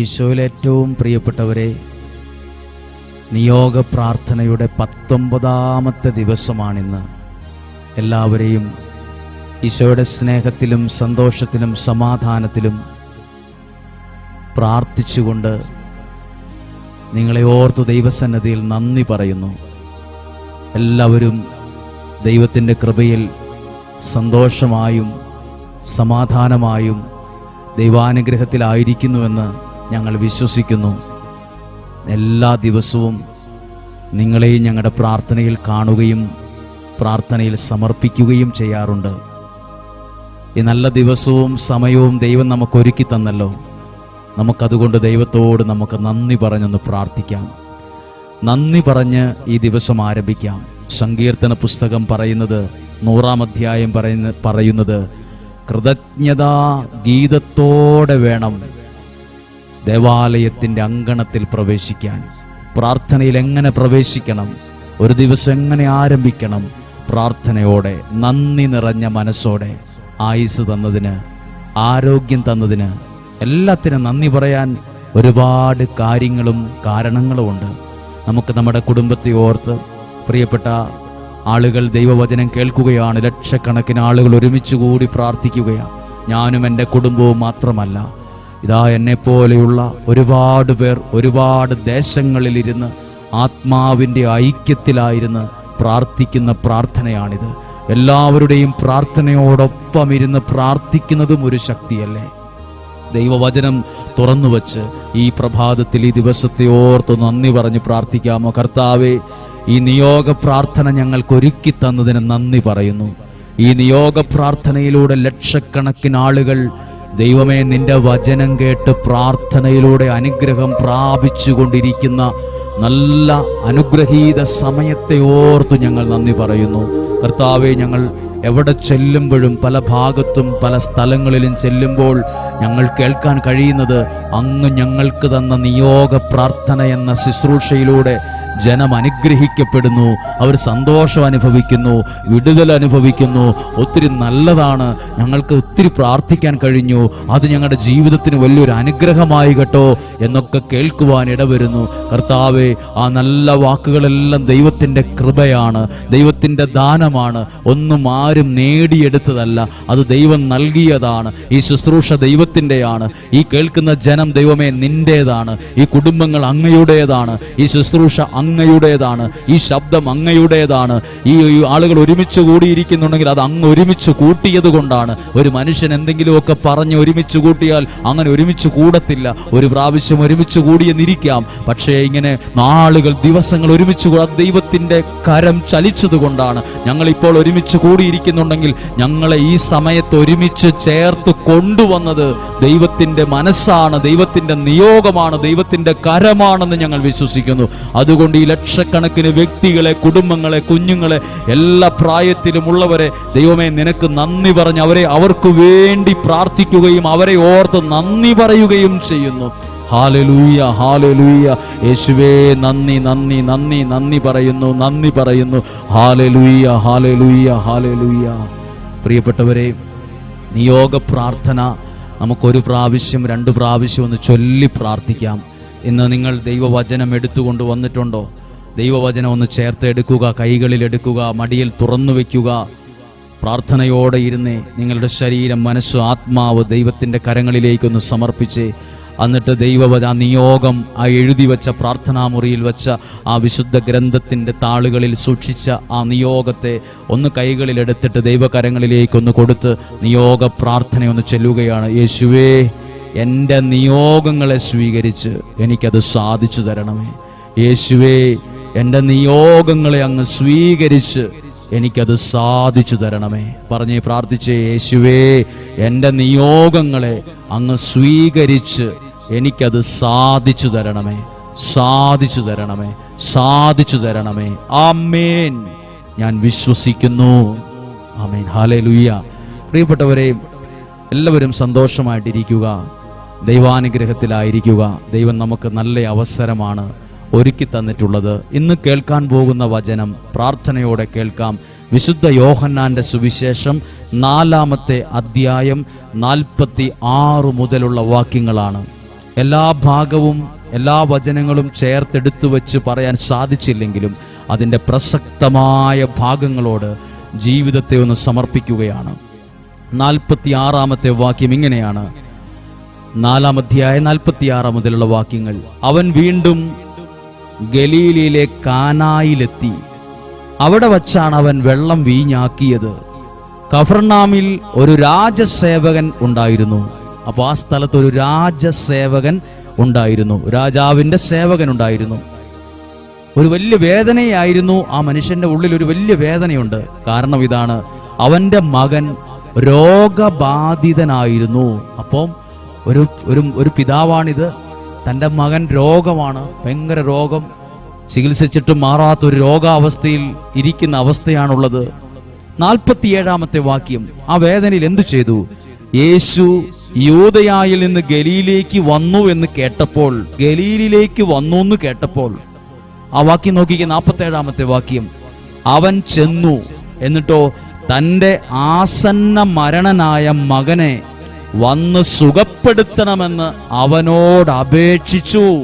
ഈശോയിൽ ഏറ്റവും പ്രിയപ്പെട്ടവരെ നിയോഗ പ്രാർത്ഥനയുടെ പത്തൊമ്പതാമത്തെ ദിവസമാണിന്ന്. എല്ലാവരെയും ഈശോയുടെ സ്നേഹത്തിലും സന്തോഷത്തിലും സമാധാനത്തിലും പ്രാർത്ഥിച്ചുകൊണ്ട് നിങ്ങളെ ഓർത്ത് ദൈവസന്നദ്ധിയിൽ നന്ദി പറയുന്നു. എല്ലാവരും ദൈവത്തിന്റെ കൃപയിൽ സന്തോഷമായും സമാധാനമായും ദൈവാനുഗ്രഹത്തിലായിരിക്കുന്നുവെന്ന് ഞങ്ങൾ വിശ്വസിക്കുന്നു. എല്ലാ ദിവസവും നിങ്ങളെയും ഞങ്ങളുടെ പ്രാർത്ഥനയിൽ കാണുകയും പ്രാർത്ഥനയിൽ സമർപ്പിക്കുകയും ചെയ്യാറുണ്ട്. ഈ നല്ല ദിവസവും സമയവും ദൈവം നമുക്ക് ഒരുക്കി തന്നല്ലോ. നമുക്കതുകൊണ്ട് ദൈവത്തോട് നമുക്ക് നന്ദി പറഞ്ഞൊന്ന് പ്രാർത്ഥിക്കാം. നന്ദി പറഞ്ഞ് ഈ ദിവസം ആരംഭിക്കാം. സങ്കീർത്തന പുസ്തകം പറയുന്നത് നൂറാം അധ്യായം പറയുന്ന പറയുന്നത് കൃതജ്ഞതാ ഗീതത്തോടെ വേണം. ദേവാലയത്തിന്റെ അങ്കണത്തിൽ പ്രവേശിക്കാൻ. പ്രാർത്ഥനയിൽ എങ്ങനെ പ്രവേശിക്കണം? ഒരു ദിവസം എങ്ങനെ ആരംഭിക്കണം? പ്രാർത്ഥനയോടെ നന്ദി നിറഞ്ഞ മനസ്സോടെ ആയുസ് തന്നതിന് ആരോഗ്യം തന്നതിന് എല്ലാത്തിനും നന്ദി പറയാൻ ഒരുപാട് കാര്യങ്ങളും കാരണങ്ങളും ഉണ്ട്. നമുക്ക് നമ്മുടെ കുടുംബത്തെ ഓർത്ത് പ്രിയപ്പെട്ട ആളുകൾ ദൈവവചനം കേൾക്കുകയാണ്. ലക്ഷക്കണക്കിന് ആളുകൾ ഒരുമിച്ച് കൂടി പ്രാർത്ഥിക്കുകയാണ്. ഞാനും എന്റെ കുടുംബവും മാത്രമല്ല. ഇതാ എന്നെപ്പോലെയുള്ള ഒരുപാട് പേർ ഒരുപാട് ദേശങ്ങളിലിരുന്ന് ആത്മാവിന്റെ ഐക്യത്തിലായിരുന്ന് പ്രാർത്ഥിക്കുന്ന പ്രാർത്ഥനയാണിത്. എല്ലാവരുടെയും പ്രാർത്ഥനയോടൊപ്പം ഇരുന്ന് പ്രാർത്ഥിക്കുന്നതും ഒരു ശക്തിയല്ലേ? ദൈവവചനം തുറന്നു വച്ച് ഈ പ്രഭാതത്തിൽ ഈ ദിവസത്തെ ഓർത്ത് നന്ദി പറഞ്ഞ് പ്രാർത്ഥിക്കാമോ? കർത്താവെ ഈ നിയോഗ പ്രാർത്ഥന ഞങ്ങൾക്ക് ഒരുക്കി തന്നതിന് നന്ദി പറയുന്നു. ഈ നിയോഗ പ്രാർത്ഥനയിലൂടെ ലക്ഷക്കണക്കിന് ആളുകൾ ദൈവമേ നിന്റെ വചനം കേട്ട് പ്രാർത്ഥനയിലൂടെ അനുഗ്രഹം പ്രാപിച്ചുകൊണ്ടിരിക്കുന്ന നല്ല അനുഗ്രഹീത സമയത്തെ ഓർത്തു ഞങ്ങൾ നന്ദി പറയുന്നു. കർത്താവെ ഞങ്ങൾ എവിടെ ചെല്ലുമ്പോഴും പല ഭാഗത്തും പല സ്ഥലങ്ങളിലും ചെല്ലുമ്പോൾ ഞങ്ങൾ കേൾക്കാൻ കഴിയുന്നത് അങ്ങ് ഞങ്ങൾക്ക് തന്ന നിയോഗ പ്രാർത്ഥന എന്ന ശുശ്രൂഷയിലൂടെ ജനം അനുഗ്രഹിക്കപ്പെടുന്നു. അവർ സന്തോഷം അനുഭവിക്കുന്നു. വിടുതൽ അനുഭവിക്കുന്നു. ഒത്തിരി നല്ലതാണ്. ഞങ്ങൾക്ക് ഒത്തിരി പ്രാർത്ഥിക്കാൻ കഴിഞ്ഞു. അത് ഞങ്ങളുടെ ജീവിതത്തിന് വലിയൊരു അനുഗ്രഹമായി കേട്ടോ എന്നൊക്കെ കേൾക്കുവാൻ ഇടവരുന്നു. കർത്താവെ ആ നല്ല വാക്കുകളെല്ലാം ദൈവത്തിന്റെ കൃപയാണ്. ദൈവത്തിന്റെ ദാനമാണ്. ഒന്നും ആരും നേടിയെടുത്തതല്ല. അത് ദൈവം നൽകിയതാണ്. ഈ ശുശ്രൂഷ ദൈവത്തിന്റെയാണ്. ഈ കേൾക്കുന്ന ജനം ദൈവമേ നിന്റേതാണ്. ഈ കുടുംബങ്ങൾ അങ്ങയുടേതാണ്. ഈ ശുശ്രൂഷ അങ്ങയുടേതാണ്. ഈ ശബ്ദം അങ്ങയുടേതാണ്. ഈ ആളുകൾ ഒരുമിച്ച് കൂടിയിരിക്കുന്നുണ്ടെങ്കിൽ അത് അങ്ങ് ഒരുമിച്ച് കൂട്ടിയത് കൊണ്ടാണ്. ഒരു മനുഷ്യൻ എന്തെങ്കിലുമൊക്കെ പറഞ്ഞ് ഒരുമിച്ച് കൂട്ടിയാൽ അങ്ങനെ ഒരുമിച്ച് കൂടത്തില്ല. ഒരു പ്രാവശ്യം ഒരുമിച്ച് കൂടിയെന്നിരിക്കാം. പക്ഷേ ഇങ്ങനെ നാളുകൾ ദിവസങ്ങൾ ഒരുമിച്ച് കൂടാ ദൈവത്തിന്റെ കരം ചലിച്ചത് കൊണ്ടാണ് ഞങ്ങളിപ്പോൾ ഒരുമിച്ച് കൂടിയിരിക്കുന്നുണ്ടെങ്കിൽ ഞങ്ങളെ ഈ സമയത്ത് ഒരുമിച്ച് ചേർത്ത് കൊണ്ടുവന്നത് ദൈവത്തിന്റെ മനസ്സാണ് ദൈവത്തിന്റെ നിയോഗമാണ് ദൈവത്തിന്റെ കരമാണെന്ന് ഞങ്ങൾ വിശ്വസിക്കുന്നു. അതുകൊണ്ട് ഈ ലക്ഷക്കണക്കിന് വ്യക്തികളെ കുടുംബങ്ങളെ കുഞ്ഞുങ്ങളെ എല്ലാ പ്രായത്തിലുമുള്ളവരെ ദൈവമേ നിനക്ക് നന്ദി പറഞ്ഞ് അവരെ അവർക്ക് വേണ്ടി പ്രാർത്ഥിക്കുകയും അവരെ ഓർത്ത് നന്ദി പറയുകയും ചെയ്യുന്നു. Hallelujah hallelujah. യേശുവേ നന്ദി നന്ദി നന്ദി നന്ദി പറയുന്നു നന്ദി പറയുന്നു. Hallelujah hallelujah hallelujah. പ്രിയപ്പെട്ടവരെ നിയോഗ പ്രാർത്ഥന നമുക്കൊരു പ്രാവശ്യം രണ്ട് പ്രാവശ്യം ഒന്ന് ചൊല്ലി പ്രാർത്ഥിക്കാം. ഇന്ന് നിങ്ങൾ ദൈവവചനം എടുത്തുകൊണ്ട് വന്നിട്ടുണ്ടോ? ദൈവവചനം ഒന്ന് ചേർത്ത് എടുക്കുക കൈകളിൽ എടുക്കുക മടിയിൽ തുറന്നു വയ്ക്കുക പ്രാർത്ഥനയോടെ ഇരുന്ന് നിങ്ങളുടെ ശരീരം മനസ്സ് ആത്മാവ് ദൈവത്തിന്റെ കരങ്ങളിലേക്കൊന്ന് സമർപ്പിച്ച് എന്നിട്ട് ദൈവവച നിയോഗം ആ എഴുതി വച്ച പ്രാർത്ഥനാ മുറിയിൽ വെച്ച ആ വിശുദ്ധ ഗ്രന്ഥത്തിന്റെ താളുകളിൽ സൂക്ഷിച്ച ആ നിയോഗത്തെ ഒന്ന് കൈകളിലെടുത്തിട്ട് ദൈവകരങ്ങളിലേക്കൊന്ന് കൊടുത്ത് നിയോഗ പ്രാർത്ഥനയൊന്ന് ചെല്ലുകയാണ്. യേശുവേ എന്റെ നിയോഗങ്ങളെ സ്വീകരിച്ച് എനിക്കത് സാധിച്ചു തരണമേ. യേശുവേ എന്റെ നിയോഗങ്ങളെ അങ്ങ് സ്വീകരിച്ച് എനിക്കത് സാധിച്ചു തരണമേ. പറഞ്ഞ് പ്രാർത്ഥിച്ചേ യേശുവേ എന്റെ നിയോഗങ്ങളെ അങ്ങ് സ്വീകരിച്ച് എനിക്കത് സാധിച്ചു തരണമേ. സാധിച്ചു തരണമേ. സാധിച്ചു തരണമേ. ആമേൻ. ഞാൻ വിശ്വസിക്കുന്നു. ആമേൻ. ഹാലേ ലുയ്യ പ്രിയപ്പെട്ടവരെ എല്ലാവരും സന്തോഷമായിട്ടിരിക്കുക. ദൈവാനുഗ്രഹത്തിലായിരിക്കുക. ദൈവം നമുക്ക് നല്ല അവസരമാണ് ഒരുക്കി തന്നിട്ടുള്ളത്. ഇന്ന് കേൾക്കാൻ പോകുന്ന വചനം പ്രാർത്ഥനയോടെ കേൾക്കാം. വിശുദ്ധ യോഹന്നാന്റെ സുവിശേഷം നാലാമത്തെ അധ്യായം നാൽപ്പത്തി ആറ് മുതലുള്ള വാക്യങ്ങളാണ്. എല്ലാ ഭാഗവും എല്ലാ വചനങ്ങളും ചേർത്തെടുത്തു വെച്ച് പറയാൻ സാധിച്ചില്ലെങ്കിലും അതിന്റെ പ്രസക്തമായ ഭാഗങ്ങളോട് ജീവിതത്തെ ഒന്ന് സമർപ്പിക്കുകയാണ്. നാൽപ്പത്തി ആറാമത്തെ വാക്യം ഇങ്ങനെയാണ്. നാലാം അധ്യായ നാൽപ്പത്തിയാറ് മുതലുള്ള വാക്യങ്ങൾ. അവൻ വീണ്ടും ഗലീലയിലെ കാനായിലെത്തി. അവിടെ വച്ചാണ് അവൻ വെള്ളം വീഞ്ഞാക്കിയത്. കഫർനാമിൽ ഒരു രാജസേവകൻ ഉണ്ടായിരുന്നു. അപ്പോൾ ആ സ്ഥലത്ത് ഒരു രാജസേവകൻ ഉണ്ടായിരുന്നു. രാജാവിന്റെ സേവകൻ ഉണ്ടായിരുന്നു. ഒരു വലിയ വേദനയായിരുന്നു ആ മനുഷ്യന്റെ ഉള്ളിൽ ഒരു വലിയ വേദനയുണ്ട്. കാരണം ഇതാണ് അവന്റെ മകൻ രോഗബാധിതനായിരുന്നു. അപ്പം ഒരു ഒരു ഒരു പിതാവാണിത്. തന്റെ മകൻ രോഗമാണ്. ഭയങ്കര രോഗം. ചികിത്സിച്ചിട്ട് മാറാത്ത ഒരു രോഗാവസ്ഥയിൽ ഇരിക്കുന്ന അവസ്ഥയാണുള്ളത്. നാൽപ്പത്തിയേഴാമത്തെ വാക്യം ആ വേദനയിൽ എന്തു ചെയ്തു? യേശു യൂതയായിൽ നിന്ന് ഗലീലേക്ക് വന്നു എന്ന് കേട്ടപ്പോൾ ഗലീലിലേക്ക് വന്നു എന്ന് കേട്ടപ്പോൾ ആ വാക്യം നോക്കിക്കുക നാൽപ്പത്തേഴാമത്തെ വാക്യം. അവൻ ചെന്നു. എന്നിട്ടോ തന്റെ ആസന്ന മരണനായ മകനെ വന്ന് സുഖപ്പെടുത്തണമെന്ന് അവനോട് അപേക്ഷിച്ചു.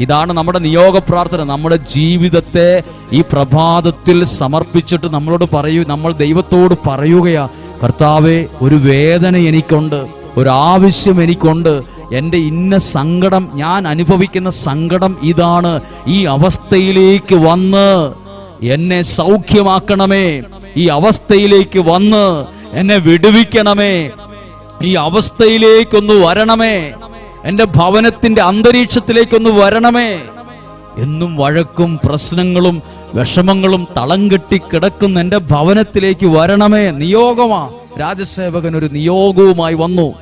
ഇതാണ് നമ്മുടെ നിയോഗ പ്രാർത്ഥന. നമ്മുടെ ജീവിതത്തെ ഈ പ്രഭാതത്തിൽ സമർപ്പിച്ചിട്ട് നമ്മളോട് പറയൂ നമ്മൾ ദൈവത്തോട് പറയുകയാ കർത്താവെ ഒരു വേദന എനിക്കുണ്ട് ഒരു ആവശ്യം എനിക്കുണ്ട്. എന്റെ ഇന്ന സങ്കടം ഞാൻ അനുഭവിക്കുന്ന സങ്കടം ഇതാണ്. ഈ അവസ്ഥയിലേക്ക് വന്ന് എന്നെ സൗഖ്യമാക്കണമേ. ഈ അവസ്ഥയിലേക്ക് വന്ന് എന്നെ വിടുവിക്കണമേ. ഈ അവസ്ഥയിലേക്കൊന്ന് വരണമേ. എന്റെ ഭവനത്തിന്റെ അന്തരീക്ഷത്തിലേക്കൊന്ന് വരണമേ. എന്നും വഴക്കും പ്രശ്നങ്ങളും വിഷമങ്ങളും തളം കെട്ടി കിടക്കുന്ന എന്റെ ഭവനത്തിലേക്ക് വരണമേ. നിയോഗമാ. രാജസേവകൻ ഒരു നിയോഗവുമായി വന്നു.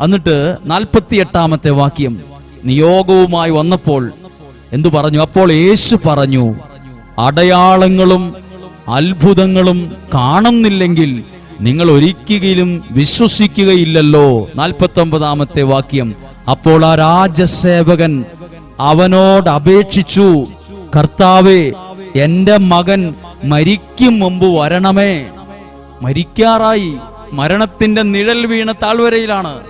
എന്നിട്ട് നാൽപ്പത്തി എട്ടാമത്തെ വാക്യം. നിയോഗവുമായി വന്നപ്പോൾ എന്തു പറഞ്ഞു? അപ്പോൾ യേശു പറഞ്ഞു അടയാളങ്ങളും അത്ഭുതങ്ങളും കാണുന്നില്ലെങ്കിൽ നിങ്ങൾ ഒരിക്കലും വിശ്വസിക്കുകയില്ലല്ലോ. നാൽപ്പത്തി ഒമ്പതാമത്തെ വാക്യം. അപ്പോൾ ആ രാജസേവകൻ അവനോട് അപേക്ഷിച്ചു കർത്താവേ എന്റെ മകൻ മരിക്കും മുമ്പ് വരണമേ. മരിക്കാറായി. മരണത്തിന്റെ നിഴൽ വീണ താഴ്വരയിലാണ്.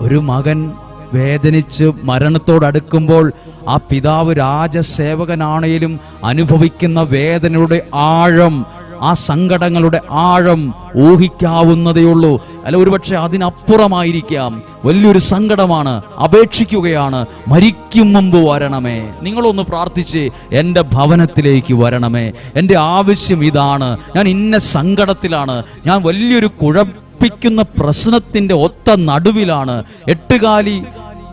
ഒരു മകൻ വേദനിച്ച് മരണത്തോടടുക്കുമ്പോൾ ആ പിതാവ് രാജസേവകനാണേലും അനുഭവിക്കുന്ന വേദനയുടെ ആഴം ആ സങ്കടങ്ങളുടെ ആഴം ഊഹിക്കാവുന്നതേയുള്ളൂ അല്ല ഒരുപക്ഷെ അതിനപ്പുറമായിരിക്കാം. വലിയൊരു സങ്കടമാണ് അപേക്ഷിക്കുകയാണ്. മരിക്കും മുമ്പ് വരണമേ. നിങ്ങളൊന്ന് പ്രാർത്ഥിച്ച് എന്റെ ഭവനത്തിലേക്ക് വരണമേ. എന്റെ ആവശ്യം ഇതാണ്. ഞാൻ ഇന്ന സങ്കടത്തിലാണ്. ഞാൻ വലിയൊരു കുഴപ്പിക്കുന്ന പ്രശ്നത്തിന്റെ ഒത്ത നടുവിലാണ്. എട്ടുകാലി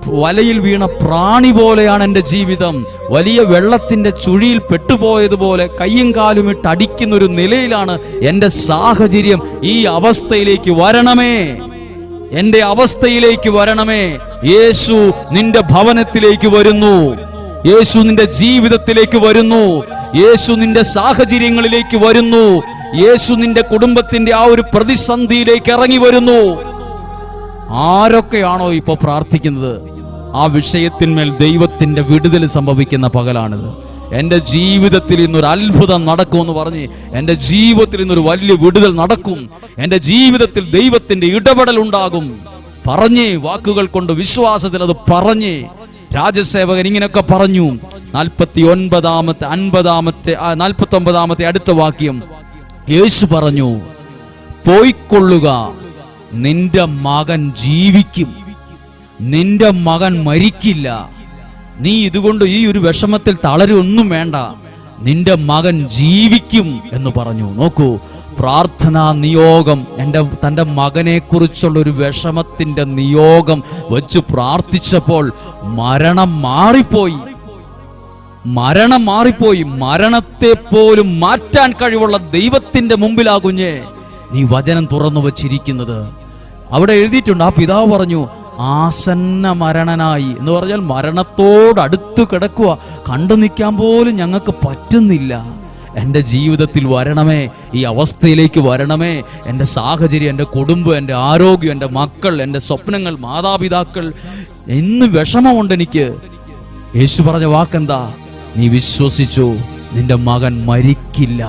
വലയിൽ വീണ പ്രാണി പോലെയാണ് എന്റെ ജീവിതം. വലിയ വെള്ളത്തിന്റെ ചുഴിയിൽ പെട്ടുപോയതുപോലെ കയ്യും കാലും ഇട്ട് അടിക്കുന്ന ഒരു നിലയിലാണ് എന്റെ സാഹചര്യം. ഈ അവസ്ഥയിലേക്ക് വരണമേ. എന്റെ അവസ്ഥയിലേക്ക് വരണമേ. യേശു നിന്റെ ഭവനത്തിലേക്ക് വരുന്നു. യേശു നിന്റെ ജീവിതത്തിലേക്ക് വരുന്നു. യേശു നിന്റെ സാഹചര്യങ്ങളിലേക്ക് വരുന്നു. യേശു നിന്റെ കുടുംബത്തിന്റെ ആ ഒരു പ്രതിസന്ധിയിലേക്ക് ഇറങ്ങി വരുന്നു. ആരൊക്കെയാണോ ഇപ്പോൾ പ്രാർത്ഥിക്കുന്നത്? ആ വിഷയത്തിന്മേൽ ദൈവത്തിന്റെ വിടുതൽ സംഭവിക്കുന്ന പകലാണിത്. എന്റെ ജീവിതത്തിൽ ഇന്നൊരു അത്ഭുതം നടക്കുമെന്ന് പറഞ്ഞ് എന്റെ ജീവിതത്തിൽ ഇന്നൊരു വലിയ വിടുതൽ നടക്കും. എന്റെ ജീവിതത്തിൽ ദൈവത്തിന്റെ ഇടപെടൽ ഉണ്ടാകും. പറഞ്ഞ് വാക്കുകൾ കൊണ്ട് വിശ്വാസത്തിൽ അത് പറഞ്ഞ് രാജസേവകൻ ഇങ്ങനെയൊക്കെ പറഞ്ഞു. നാൽപ്പത്തി ഒൻപതാമത്തെ അൻപതാമത്തെ നാൽപ്പത്തി ഒമ്പതാമത്തെ അടുത്ത വാക്യം. യേശു പറഞ്ഞു പോയിക്കൊള്ളുക നിന്റെ മകൻ ജീവിക്കും. നിന്റെ മകൻ മരിക്കില്ല. നീ ഇതുകൊണ്ട് ഈ ഒരു വിഷമത്തിൽ തളരൊന്നും വേണ്ട. നിന്റെ മകൻ ജീവിക്കും എന്ന് പറഞ്ഞു. നോക്കൂ പ്രാർത്ഥനാ നിയോഗം എന്റെ തന്റെ മകനെ കുറിച്ചുള്ള ഒരു വിഷമത്തിന്റെ നിയോഗം വെച്ച് പ്രാർത്ഥിച്ചപ്പോൾ മരണം മാറിപ്പോയി. മരണം മാറിപ്പോയി. മരണത്തെ പോലും മാറ്റാൻ കഴിവുള്ള ദൈവത്തിന്റെ മുമ്പിലാകുഞ്ഞേ നീ വചനം തുറന്നു വച്ചിരിക്കുന്നത്. അവിടെ എഴുതിയിട്ടുണ്ട് ആ പിതാവ് പറഞ്ഞു ആസന്ന മരണനായി എന്ന് പറഞ്ഞാൽ മരണത്തോട് അടുത്ത് കിടക്കുക. കണ്ടു നിൽക്കാൻ പോലും ഞങ്ങൾക്ക് പറ്റുന്നില്ല. എന്റെ ജീവിതത്തിൽ വരണമേ ഈ അവസ്ഥയിലേക്ക് വരണമേ. എന്റെ സാഹചര്യം എന്റെ കുടുംബം എന്റെ ആരോഗ്യം എന്റെ മക്കൾ എന്റെ സ്വപ്നങ്ങൾ മാതാപിതാക്കൾ. എന്ന് വിഷമമുണ്ട് എനിക്ക്. യേശു പറഞ്ഞ വാക്കെന്താ? നീ വിശ്വസിച്ചു നിന്റെ മകൻ മരിക്കില്ല.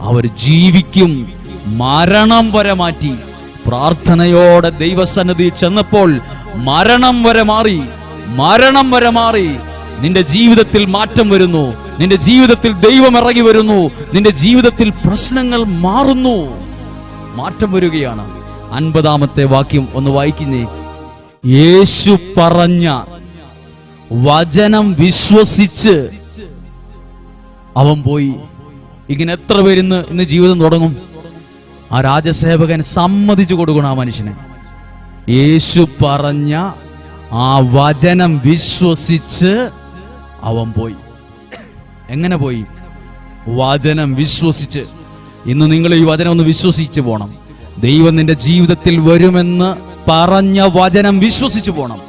അവർ ജീവിക്കും മരണം വരെ മാറ്റി. പ്രാർത്ഥനയോടെ ദൈവസന്നിധി ചെന്നപ്പോൾ മരണം വരെ മാറി മരണം വരെ മാറി. നിന്റെ ജീവിതത്തിൽ മാറ്റം വരുന്നു. നിന്റെ ജീവിതത്തിൽ ദൈവം ഇറങ്ങി വരുന്നു. നിന്റെ ജീവിതത്തിൽ പ്രശ്നങ്ങൾ മാറുന്നു. മാറ്റം വരികയാണ്. അൻപതാമത്തെ വാക്യം ഒന്ന് വായിക്കുന്നേ. യേശു പറഞ്ഞ വചനം വിശ്വസിച്ച് അവൻ പോയി. ഇങ്ങനെ എത്ര പേര് ഇന്ന് ഇന്ന് ജീവിതം തുടങ്ങും? ആ രാജസേവകൻ സമ്മതിച്ചു കൊടുക്കണം ആ മനുഷ്യനെ. യേശു പറഞ്ഞ ആ വചനം വിശ്വസിച്ച് അവൻ പോയി. എങ്ങനെ പോയി? വചനം വിശ്വസിച്ച്. ഇന്ന് നിങ്ങൾ ഈ വചനം ഒന്ന് വിശ്വസിച്ച് പോണം. ദൈവം നിന്റെ ജീവിതത്തിൽ വരുമെന്ന് പറഞ്ഞ വചനം വിശ്വസിച്ച് പോണം.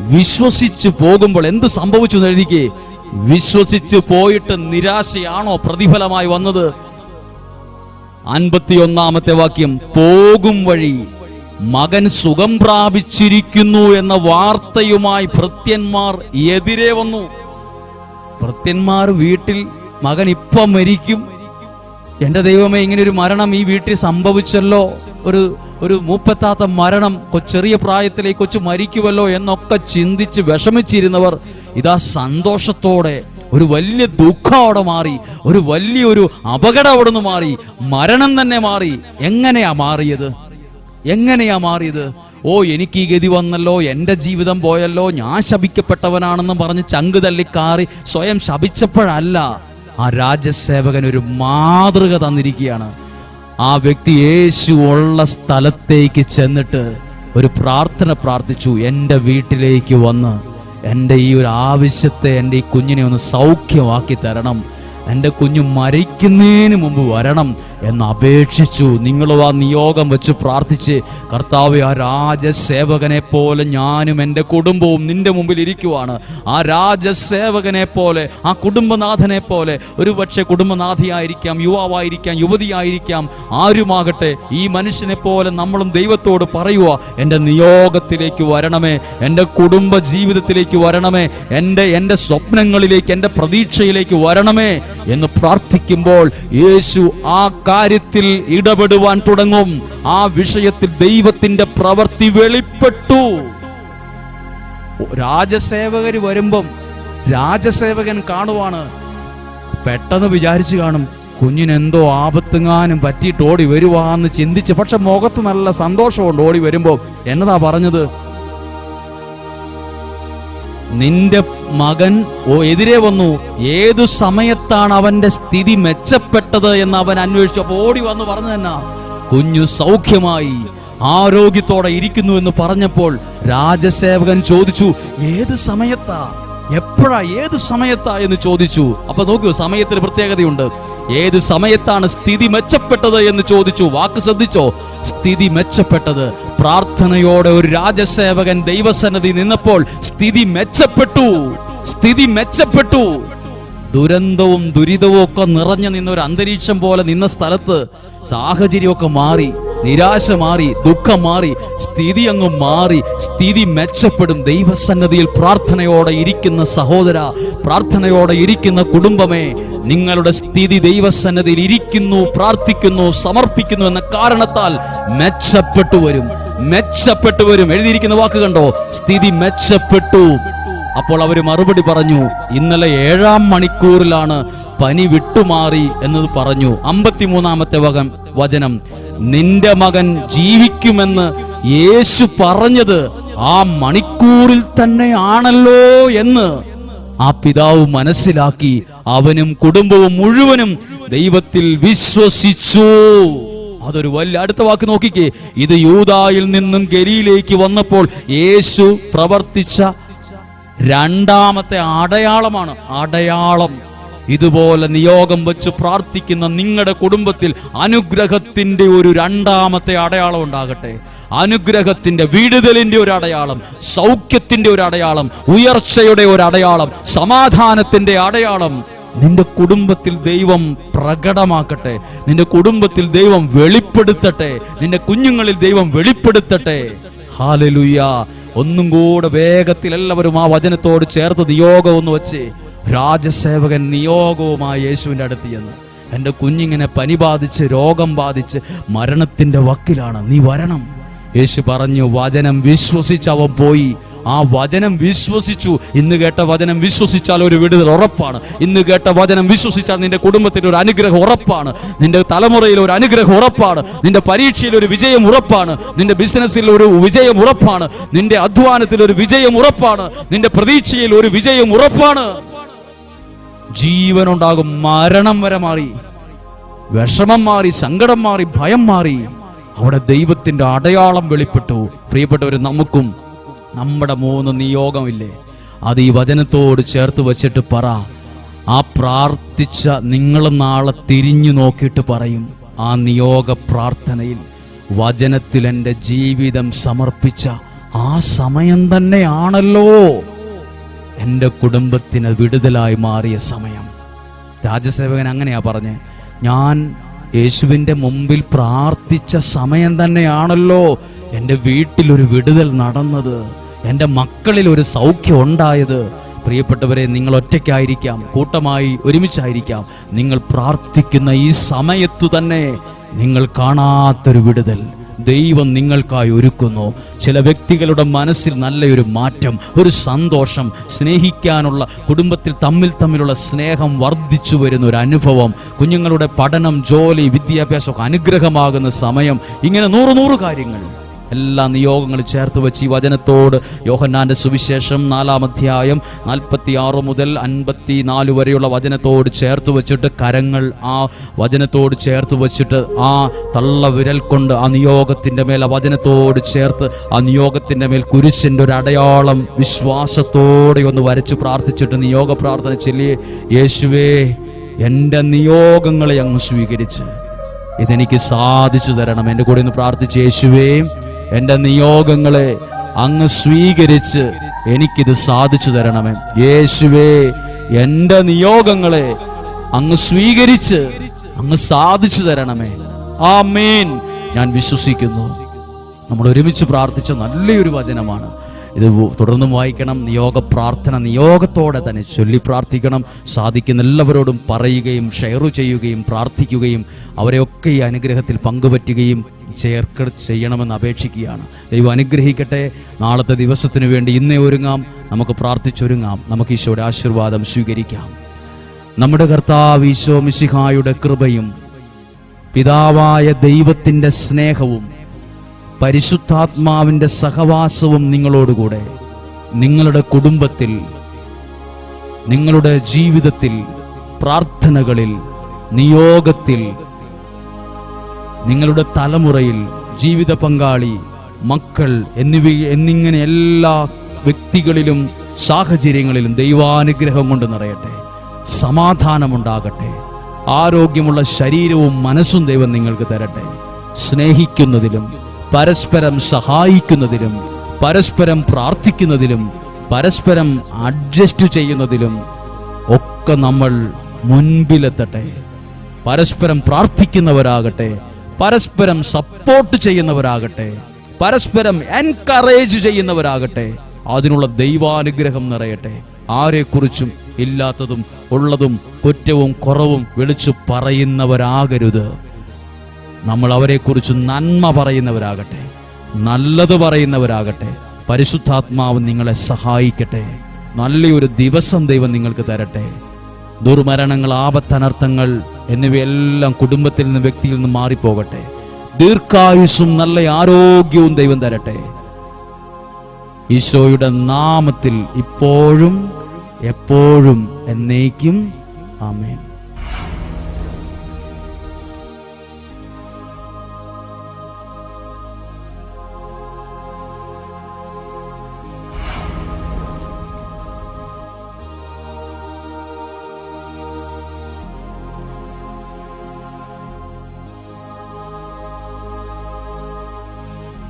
വിശ്വസിച്ച് പോകുമ്പോൾ എന്ത് സംഭവിച്ചു എഴുതിക്കേ? വിശ്വസിച്ച് പോയിട്ട് നിരാശയാണോ പ്രതിഫലമായി വന്നത്? അൻപത്തിയൊന്നാമത്തെ വാക്യം പോകും വഴി മകൻ സുഖം പ്രാപിച്ചിരിക്കുന്നു എന്ന വാർത്തയുമായി ഭൃത്യന്മാർ എതിരെ വന്നു. ഭൃത്യന്മാർ വീട്ടിൽ മകൻ ഇപ്പം മരിക്കും. എന്റെ ദൈവമേ ഇങ്ങനെ ഒരു മരണം ഈ വീട്ടിൽ സംഭവിച്ചല്ലോ. ഒരു ഒരു മൂപ്പത്താത്ത മരണം ചെറിയ പ്രായത്തിലേക്ക് കൊച്ചു മരിക്കുമല്ലോ എന്നൊക്കെ ചിന്തിച്ച് വിഷമിച്ചിരുന്നവർ ഇതാ സന്തോഷത്തോടെ ഒരു വലിയ ദുഃഖം അവിടെ മാറി ഒരു വലിയൊരു അപകടം അവിടെ നിന്ന് മാറി മരണം തന്നെ മാറി. എങ്ങനെയാ മാറിയത്? എങ്ങനെയാ മാറിയത്? ഓ എനിക്ക് ഈ ഗതി വന്നല്ലോ എന്റെ ജീവിതം പോയല്ലോ ഞാൻ ശപിക്കപ്പെട്ടവനാണെന്ന് പറഞ്ഞ് ചങ്ക് തള്ളിക്കാറി സ്വയം ശപിച്ചപ്പോഴല്ല ആ രാജ്യസേവകൻ ഒരു മാതൃക തന്നിരിക്കുകയാണ്. ആ വ്യക്തി യേശു ഉള്ള സ്ഥലത്തേക്ക് ചെന്നിട്ട് ഒരു പ്രാർത്ഥന പ്രാർത്ഥിച്ചു എന്റെ വീട്ടിലേക്ക് വന്ന് എന്റെ ഈ ഒരു ആവശ്യത്തെ എന്റെ ഈ കുഞ്ഞിനെ ഒന്ന് സൗഖ്യമാക്കി തരണം. എന്റെ കുഞ്ഞ് മരിക്കുന്നതിന് മുമ്പ് വരണം. എന്ന് അപേക്ഷിച്ചു. നിങ്ങളും ആ നിയോഗം വെച്ച് പ്രാർത്ഥിച്ച് കർത്താവ് ആ രാജസേവകനെ പോലെ ഞാനും എന്റെ കുടുംബവും നിന്റെ മുമ്പിൽ ഇരിക്കുവാണ്. ആ രാജസേവകനെ പോലെ ആ കുടുംബനാഥനെ പോലെ ഒരു പക്ഷേ കുടുംബനാഥിയായിരിക്കാം യുവാവായിരിക്കാം യുവതിയായിരിക്കാം ആരുമാകട്ടെ ഈ മനുഷ്യനെ പോലെ നമ്മളും ദൈവത്തോട് പറയുക എന്റെ നിയോഗത്തിലേക്ക് വരണമേ എന്റെ കുടുംബ ജീവിതത്തിലേക്ക് വരണമേ എന്റെ എന്റെ സ്വപ്നങ്ങളിലേക്ക് എന്റെ പ്രതീക്ഷയിലേക്ക് വരണമേ എന്ന് പ്രാർത്ഥിക്കുമ്പോൾ യേശു ആ കാര്യത്തിൽ ഇടപെടുവാൻ തുടങ്ങും. ആ വിഷയത്തിൽ ദൈവത്തിന്റെ പ്രവൃത്തി വെളിപ്പെട്ടു. രാജസേവകർ വരുമ്പം രാജസേവകൻ കാണുവാണ്. പെട്ടെന്ന് വിചാരിച്ചു കാണും കുഞ്ഞിനെന്തോ ആപത്തുങ്ങാനും പറ്റിയിട്ട് ഓടി വരുവാന്ന് ചിന്തിച്ച്. പക്ഷെ മുഖത്ത് നല്ല സന്തോഷമുണ്ട് ഓടി വരുമ്പോൾ എന്നതാ പറഞ്ഞത്? നിന്റെ മകൻ എതിരെ വന്നു. ഏതു സമയത്താണ് അവന്റെ സ്ഥിതി മെച്ചപ്പെട്ടത് എന്ന് അവൻ അന്വേഷിച്ചു. അപ്പോൾ ഓടി വന്ന് പറഞ്ഞു തന്നെ കുഞ്ഞു സൗഖ്യമായി ആരോഗ്യത്തോടെ ഇരിക്കുന്നു എന്ന് പറഞ്ഞപ്പോൾ രാജസേവകൻ ചോദിച്ചു ഏത് സമയത്താ? എപ്പോഴാ? ഏത് സമയത്താ? എന്ന് ചോദിച്ചു. അപ്പൊ നോക്കൂ സമയത്തിന് പ്രത്യേകതയുണ്ട്. ഏത് സമയത്താണ് സ്ഥിതി മെച്ചപ്പെട്ടത് എന്ന് ചോദിച്ചു. വാക്ക് ശ്രദ്ധിച്ചോ? സ്ഥിതി മെച്ചപ്പെട്ടത്. പ്രാർത്ഥനയോടെ ഒരു രാജസേവകൻ ദൈവസന്നതി നിന്നപ്പോൾ സ്ഥിതി മെച്ചപ്പെട്ടു. സ്ഥിതി മെച്ചപ്പെട്ടു. ദുരന്തവും ദുരിതവും ഒക്കെ നിറഞ്ഞു നിന്ന ഒരു അന്തരീക്ഷം പോലെ നിന്ന സ്ഥലത്ത് സാഹചര്യമൊക്കെ മാറി നിരാശ മാറി ദുഃഖം മാറി സ്ഥിതി അങ്ങ് മാറി സ്ഥിതി മെച്ചപ്പെടും. ദൈവസന്നതിയിൽ പ്രാർത്ഥനയോടെ ഇരിക്കുന്ന സഹോദര പ്രാർത്ഥനയോടെ ഇരിക്കുന്ന കുടുംബമേ നിങ്ങളുടെ സ്ഥിതി ദൈവസന്നതിയിൽ ഇരിക്കുന്നു പ്രാർത്ഥിക്കുന്നു സമർപ്പിക്കുന്നു എന്ന കാരണത്താൽ മെച്ചപ്പെട്ടു വരും. മെച്ചപ്പെട്ടു വരും. എഴുതിയിരിക്കുന്ന വാക്ക് കണ്ടോ? സ്ഥിതി മെച്ചപ്പെട്ടു. അപ്പോൾ അവർ മറുപടി പറഞ്ഞു ഇന്നലെ ഏഴാം മണിക്കൂറിലാണ് പനി വിട്ടുമാറി എന്നത് പറഞ്ഞു. അമ്പത്തിമൂന്നാമത്തെ വകം വചനം. നിന്റെ മകൻ ജീവിക്കുമെന്ന് യേശു പറഞ്ഞത് ആ മണിക്കൂറിൽ തന്നെയാണല്ലോ എന്ന് ആ പിതാവ് മനസ്സിലാക്കി അവനും കുടുംബവും മുഴുവനും ദൈവത്തിൽ വിശ്വസിച്ചു. അതൊരു വലിയ അടുത്ത വാക്ക് നോക്കിക്കേ. ഇത് യൂതായിൽ നിന്നും ഗലിയിലേക്ക് വന്നപ്പോൾ യേശു പ്രവർത്തിച്ച രണ്ടാമത്തെ അടയാളമാണ് അടയാളം. ഇതുപോലെ നിയോഗം വെച്ച് പ്രാർത്ഥിക്കുന്ന നിങ്ങളുടെ കുടുംബത്തിൽ അനുഗ്രഹത്തിന്റെ ഒരു രണ്ടാമത്തെ അടയാളം ഉണ്ടാകട്ടെ. അനുഗ്രഹത്തിന്റെ വിടുതലിന്റെ ഒരു അടയാളം സൗഖ്യത്തിന്റെ ഒരു അടയാളം ഉയർച്ചയുടെ ഒരു അടയാളം സമാധാനത്തിന്റെ അടയാളം. നിന്റെ കുടുംബത്തിൽ ദൈവം പ്രകടമാക്കട്ടെ. നിന്റെ കുടുംബത്തിൽ ദൈവം വെളിപ്പെടുത്തട്ടെ. നിന്റെ കുഞ്ഞുങ്ങളിൽ ദൈവം വെളിപ്പെടുത്തട്ടെ. ഹാലലുയ്യ ഒന്നും കൂടെ വേഗത്തിൽ എല്ലാവരും ആ വചനത്തോട് ചേർത്ത് നിയോഗം ഒന്ന് വെച്ച്. രാജസേവകൻ നിയോഗവുമായി യേശുവിന്റെ അടുത്ത് ചെന്ന്. എന്റെ കുഞ്ഞിങ്ങനെ പനി ബാധിച്ച് രോഗം ബാധിച്ച് മരണത്തിന്റെ വക്കിലാണ്. നീ വരണം. യേശു പറഞ്ഞു വചനം വിശ്വസിച്ച് അവൻ പോയി. ആ വചനം വിശ്വസിച്ചു. ഇന്ന് കേട്ട വചനം വിശ്വസിച്ചാൽ ഒരു വിടുതൽ ഉറപ്പാണ്. ഇന്ന് കേട്ട വചനം വിശ്വസിച്ചാൽ നിന്റെ കുടുംബത്തിൽ ഒരു അനുഗ്രഹം ഉറപ്പാണ്. നിന്റെ തലമുറയിൽ ഒരു അനുഗ്രഹം ഉറപ്പാണ്. നിന്റെ പരീക്ഷയിൽ ഒരു വിജയം ഉറപ്പാണ്. നിന്റെ ബിസിനസ്സിൽ ഒരു വിജയം ഉറപ്പാണ്. നിന്റെ അധ്വാനത്തിൽ ഒരു വിജയം ഉറപ്പാണ്. നിന്റെ പ്രതീക്ഷയിൽ ഒരു വിജയം ഉറപ്പാണ്. ജീവനുണ്ടാകും മരണം വരെ മാറി. വിഷമം മാറി സങ്കടം മാറി ഭയം മാറി. അവിടെ ദൈവത്തിന്റെ അടയാളം വെളിപ്പെട്ടു. പ്രിയപ്പെട്ടവർ നമുക്കും നമ്മുടെ മൂന്ന് നിയോഗമില്ലേ? അത് ഈ വചനത്തോട് ചേർത്ത് വച്ചിട്ട് പറ. ആ പ്രാർത്ഥിച്ച നിങ്ങൾ നാളെ തിരിഞ്ഞു നോക്കിയിട്ട് പറയും. ആ നിയോഗ പ്രാർത്ഥനയിൽ വചനത്തിൽ എന്റെ ജീവിതം സമർപ്പിച്ച ആ സമയം തന്നെയാണല്ലോ എന്റെ കുടുംബത്തിന് വിടുതലായി മാറിയ സമയം. രാജസേവകൻ അങ്ങനെയാ പറഞ്ഞേ ഞാൻ യേശുവിന്റെ മുമ്പിൽ പ്രാർത്ഥിച്ച സമയം തന്നെയാണല്ലോ എന്റെ വീട്ടിലൊരു വിടുതൽ നടന്നത് എന്റെ മക്കളിൽ ഒരു സൗഖ്യം ഉണ്ടായത്. പ്രിയപ്പെട്ടവരെ നിങ്ങൾ ഒറ്റയ്ക്കായിരിക്കാം കൂട്ടമായി ഒരുമിച്ചായിരിക്കാം. നിങ്ങൾ പ്രാർത്ഥിക്കുന്ന ഈ സമയത്തു തന്നെ നിങ്ങൾ കാണാത്തൊരു വിടുതൽ. ദൈവം നിങ്ങൾക്കായി ഒരുക്കുന്നു. ചില വ്യക്തികളുടെ മനസ്സിൽ നല്ലൊരു മാറ്റം ഒരു സന്തോഷം സ്നേഹിക്കാനുള്ള കുടുംബത്തിൽ തമ്മിൽ തമ്മിലുള്ള സ്നേഹം വർദ്ധിച്ചു വരുന്ന ഒരു അനുഭവം. കുഞ്ഞുങ്ങളുടെ പഠനം ജോലി വിദ്യാഭ്യാസമൊക്കെ അനുഗ്രഹമാകുന്ന സമയം. ഇങ്ങനെ നൂറ് നൂറ് കാര്യങ്ങൾ. എല്ലാ നിയോഗങ്ങളും ചേർത്ത് വെച്ച് ഈ വചനത്തോട് യോഹന്നാന്റെ സുവിശേഷം നാലാം അധ്യായം നാൽപ്പത്തി ആറ് മുതൽ അൻപത്തി നാല് വരെയുള്ള വചനത്തോട് ചേർത്ത് വെച്ചിട്ട് കരങ്ങൾ ആ വചനത്തോട് ചേർത്ത് വെച്ചിട്ട് ആ തള്ള വിരൽ കൊണ്ട് ആ നിയോഗത്തിന്റെ മേൽ ആ വചനത്തോട് ചേർത്ത് ആ നിയോഗത്തിന്റെ മേൽ കുരിശിന്റെ ഒരു അടയാളം വിശ്വാസത്തോടെ ഒന്ന് വരച്ച് പ്രാർത്ഥിച്ചിട്ട് നിയോഗ പ്രാർത്ഥന ചൊല്ലിയേ യേശുവേ എന്റെ നിയോഗങ്ങളെ അങ്ങ് സ്വീകരിച്ച് ഇതെനിക്ക് സാധിച്ചു തരണം. എന്റെ കൂടെ ഒന്ന് പ്രാർത്ഥിച്ച് യേശുവേ എന്റെ നിയോഗങ്ങളെ അങ്ങ് സ്വീകരിച്ച് എനിക്കിത് സാധിച്ചു തരണമേ. യേശുവേ എന്റെ നിയോഗങ്ങളെ അങ്ങ് സ്വീകരിച്ച് അങ്ങ് സാധിച്ചു തരണമേ. ആ മീൻ ഞാൻ വിശ്വസിക്കുന്നു. നമ്മൾ ഒരുമിച്ച് പ്രാർത്ഥിച്ച നല്ലൊരു വചനമാണ്. ഇത് തുടർന്നും വായിക്കണം. നിയോഗ പ്രാർത്ഥന നിയോഗത്തോടെ തന്നെ ചൊല്ലി പ്രാർത്ഥിക്കണം. സാധിക്കുന്ന എല്ലാവരോടും പറയുകയും ഷെയർ ചെയ്യുകയും പ്രാർത്ഥിക്കുകയും അവരെയൊക്കെ ഈ അനുഗ്രഹത്തിൽ പങ്കുപറ്റുകയും ചേർക്ക ചെയ്യണമെന്ന് അപേക്ഷിക്കുകയാണ്. ദൈവം അനുഗ്രഹിക്കട്ടെ. നാളത്തെ ദിവസത്തിന് വേണ്ടി ഇന്നേ ഒരുങ്ങാം. നമുക്ക് പ്രാർത്ഥിച്ചൊരുങ്ങാം. നമുക്ക് ഈശോയുടെ ആശീർവാദം സ്വീകരിക്കാം. നമ്മുടെ കർത്താവ് ഈശോ മിശിഹായുടെ കൃപയും പിതാവായ ദൈവത്തിന്റെ സ്നേഹവും പരിശുദ്ധാത്മാവിന്റെ സഹവാസവും നിങ്ങളോടുകൂടെ. നിങ്ങളുടെ കുടുംബത്തിൽ നിങ്ങളുടെ ജീവിതത്തിൽ പ്രാർത്ഥനകളിൽ നിയോഗത്തിൽ നിങ്ങളുടെ തലമുറയിൽ ജീവിത പങ്കാളി മക്കൾ എന്നിവ എന്നിങ്ങനെ എല്ലാ വ്യക്തികളിലും സാഹചര്യങ്ങളിലും ദൈവാനുഗ്രഹം കൊണ്ട് നിറയട്ടെ. സമാധാനമുണ്ടാകട്ടെ. ആരോഗ്യമുള്ള ശരീരവും മനസ്സും ദൈവം നിങ്ങൾക്ക് തരട്ടെ. സ്നേഹിക്കുന്നതിലും പരസ്പരം സഹായിക്കുന്നതിലും പരസ്പരം പ്രാർത്ഥിക്കുന്നതിലും പരസ്പരം അഡ്ജസ്റ്റ് ചെയ്യുന്നതിലും ഒക്കെ നമ്മൾ മുൻപിലെത്തട്ടെ. പരസ്പരം പ്രാർത്ഥിക്കുന്നവരാകട്ടെ പരസ്പരം സപ്പോർട്ട് ചെയ്യുന്നവരാകട്ടെ പരസ്പരം എൻകറേജ് ചെയ്യുന്നവരാകട്ടെ അതിനുള്ള ദൈവാനുഗ്രഹം നിറയട്ടെ. ആരെക്കുറിച്ചും ഇല്ലാത്തതും ഉള്ളതും കുറ്റവും കുറവും വിളിച്ചു പറയുന്നവരാകരുത്. നമ്മൾ അവരെക്കുറിച്ച് നന്മ പറയുന്നവരാകട്ടെ നല്ലത് പറയുന്നവരാകട്ടെ പരിശുദ്ധാത്മാവ് നിങ്ങളെ സഹായിക്കട്ടെ നല്ലൊരു ദിവസം ദൈവം നിങ്ങൾക്ക് തരട്ടെ. ദുർമരണങ്ങൾ ആപത്തനർത്ഥങ്ങൾ എന്നിവയെല്ലാം കുടുംബത്തിൽ നിന്ന് വ്യക്തിയിൽ നിന്ന് മാറിപ്പോകട്ടെ. ദീർഘായുസും നല്ല ആരോഗ്യവും ദൈവം തരട്ടെ. ഈശോയുടെ നാമത്തിൽ ഇപ്പോഴും എപ്പോഴും എന്നേക്കും ആമേൻ.